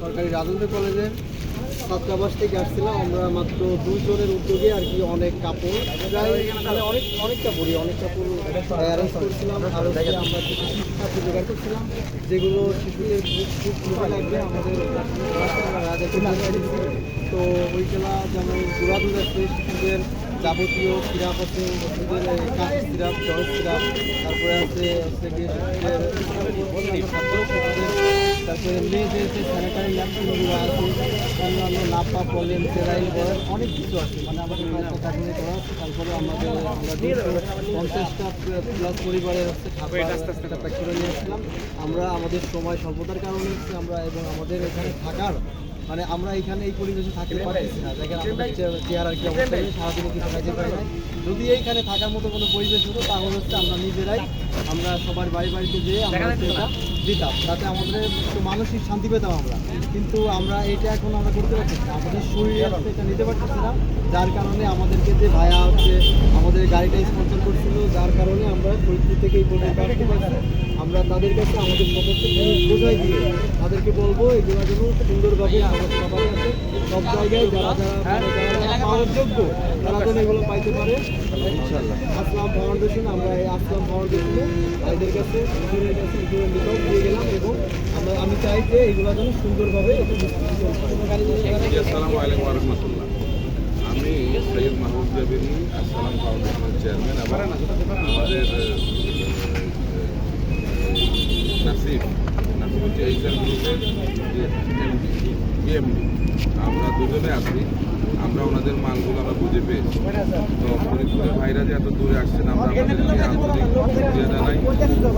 সরকারি রাজেন্দ্র কলেজের ছাত্রাবাস থেকে আসছিলাম আমরা মাত্র দুজনের উদ্যোগে আর কি অনেক কাপড়, প্রায় মানে অনেক অনেক কাপড়ই অনেক কাপড় অ্যারেঞ্জ করছিলাম। আর আমরা কিছু শিক্ষার্থী জোগাড় করছিলাম, যেগুলো শিশুদের খুব খুব লাগবে। আমাদের রাজাকে লাগিয়ে দিচ্ছি যেমন দূরা দূর আছে, শিশুদের যাবতীয় সিরাপ আছে ওষুধের কাশ সিরাপ জ্বর সিরাপ তারপরে আছে, হচ্ছে শিশুদের শিশুদের তারপরে মেয়েদের যে স্যানিটারি ন্যাপকিনগুলো আছে অন্যান্য নাপা পলেন সেরাইল অনেক কিছু আছে। মানে আমাদের করা তারপরে আমাদের আমরা পঞ্চাশটা প্লাস পরিবারের হচ্ছে খাবার নিয়ে আসছিলাম আমরা আমাদের সময় স্বল্পতার কারণে হচ্ছে আমরা এবং আমাদের এখানে থাকার মানে আমরা এখানে এই পরিবেশে থাকতে পারতেছি না। দেখেন আমাদের আর কি অবস্থা সারাদিনে কিছু কাজে পাই না যদি এইখানে থাকার মতো কোনো পরিবেশ হতো তাহলে হচ্ছে আমরা নিজেরাই আমরা সবার বাড়ি বাড়িতে যেয়ে আমরা দিতাম তাতে আমাদের মানসিক শান্তি পেতাম আমরা। কিন্তু আমরা এটা এখন আমরা করতে পারছি না। আমাদের শরীরে হচ্ছে এটা নিতে পারতেছি না, যার কারণে আমাদেরকে যে ভায়া হচ্ছে আমাদের গাড়িটা স্পন্সর করছিল, যার কারণে আমরা ফরিদপুর থেকে এই আমরা তাদের কাছে আমাদের সমস্ত বোঝাই দিয়ে তাদেরকে বলব, এগুলো যেন সুন্দরভাবে আমরা কাছে সব জায়গায় যারা যারা মানে পাওয়ার যোগ্য তারা যেন এগুলো পাইতে পারে। ইনশাল্লাহ আসলাম ফাউন্ডেশন আমরা এই আসলাম ফাউন্ডেশনে ভাইদের কাছে কাছে নিকট দিয়ে গেলাম এবং আমরা আমি চাই যে এগুলো যেন সুন্দরভাবে আসসালামু আলাইকুম রহমতুল্লাহ আমি সৈয়দ মাহবুব জাবিরি আসসালাম ফাউন্ডেশনের চেয়ারম্যান এবং আমাদের নাসিফ নাসিফ হচ্ছে এইচআর গ্রুপের পিএমডি আমরা দুজনে আছি, আমরা ওনাদের মালগুলো আমরা বুঝে পেয়েছি। তো ভাইরা যে এত দূরে আসছেন, আমরা আমাদেরকে আন্তরিক জানাই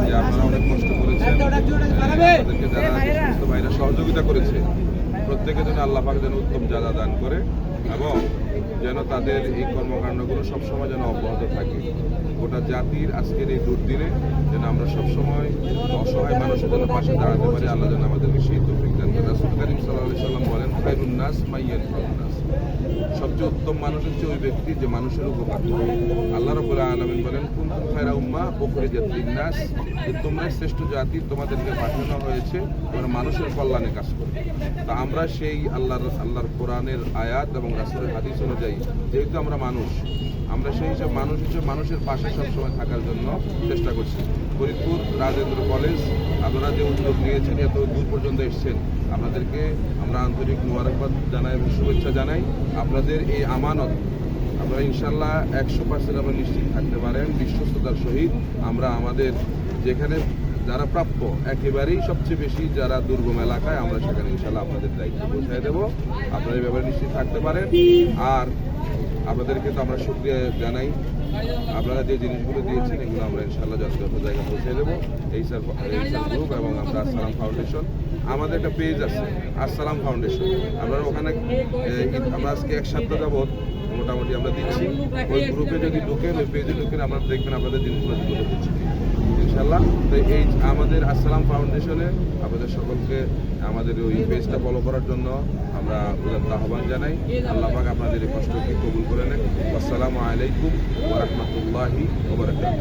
যে আপনারা অনেক কষ্ট করেছেন। আমাদেরকে যারা সমস্ত ভাইরা সহযোগিতা করেছে প্রত্যেকের জন্য আল্লাহ পাক যেন উত্তম জাদা দান করে এবং যেন তাদের এই কর্মকাণ্ডগুলো সবসময় যেন অব্যাহত থাকে। গোটা জাতির আজকের এই দুর্দিনে যেন আমরা সবসময় অসহায় মানুষের পাশে দাঁড়াতে পারি, আল্লাহ যেন আমাদেরকে সেই তৌফিক দান রাসুল করিম সাল্লাহ সাল্লাম বলেন, খায়রুন নাস মাইয়ান নাস। সবচেয়ে উত্তম মানুষ হচ্ছে ওই ব্যক্তি যে মানুষের উপকার করে। আল্লাহ রাব্বুল আলামিন বলেন, কুনতুম খায়রা উম্মাহ উখরিজাত লিন-নাস। যে তোমরা শ্রেষ্ঠ জাতি, তোমাদেরকে পাঠানো হয়েছে, তোমরা মানুষের কল্যাণে কাজ করো। তা আমরা সেই আল্লাহর আল্লাহর কোরআনের আয়াত এবং রাসূলের হাদিস অনুযায়ী, যেহেতু আমরা মানুষ, আমরা সেই হিসাবে মানুষ হিসেবে মানুষের পাশে সবসময় থাকার জন্য চেষ্টা করছি। ফরিদপুর রাজেন্দ্র কলেজ আপনারা যে উদ্যোগ নিয়েছেন, এত দূর পর্যন্ত এসেছেন। আপনাদেরকে আমরা আন্তরিক মোবারকবাদ জানাই এবং শুভেচ্ছা জানাই। আপনাদের এই আমানত আমরা ইনশাল্লাহ একশো পার্সেন্ট আমরা নিশ্চিত থাকতে পারেন, বিশ্বস্ততার সহিত আমরা আমাদের যেখানে যারা প্রাপ্য, একেবারেই সবচেয়ে বেশি যারা দুর্গম এলাকায়, আমরা সেখানে ইনশাল্লাহ আপনাদের দায়িত্ব পৌঁছায় দেবো। আপনারা এই ব্যাপারে নিশ্চিত থাকতে পারেন। আর আপনাদেরকে তো আমরা শুক্রিয়া জানাই। আপনারা যে জিনিসগুলো দিয়েছেন, এগুলো আমরা ইনশাল্লাহ যথাযথ জায়গায় পৌঁছে দেবো। এই স্যার গ্রুপ এবং আমরা আসসালাম ফাউন্ডেশন আমাদের একটা পেজ আছে, আসসালাম ফাউন্ডেশন আমরা ওখানে আমরা আজকে এক সপ্তাহ যাবৎ মোটামুটি আমরা দিচ্ছি। ওই গ্রুপে যদি ঢুকেন, ওই পেজে ঢুকেন, আপনারা দেখবেন আপনাদের জিনিসগুলো দিচ্ছি। ইনশাল্লাহ তো এই আমাদের আসসালাম ফাউন্ডেশনে আপনাদের সকলকে আমাদের ওই পেজটা ফলো করার জন্য আমরা উদাত্ত আহ্বান জানাই। আল্লাহ পাক আপনাদের এই কষ্টকে কবুল করে নেন আসসালামু আলাইকুম ওরহমতুল্লাহি ওবরাকাত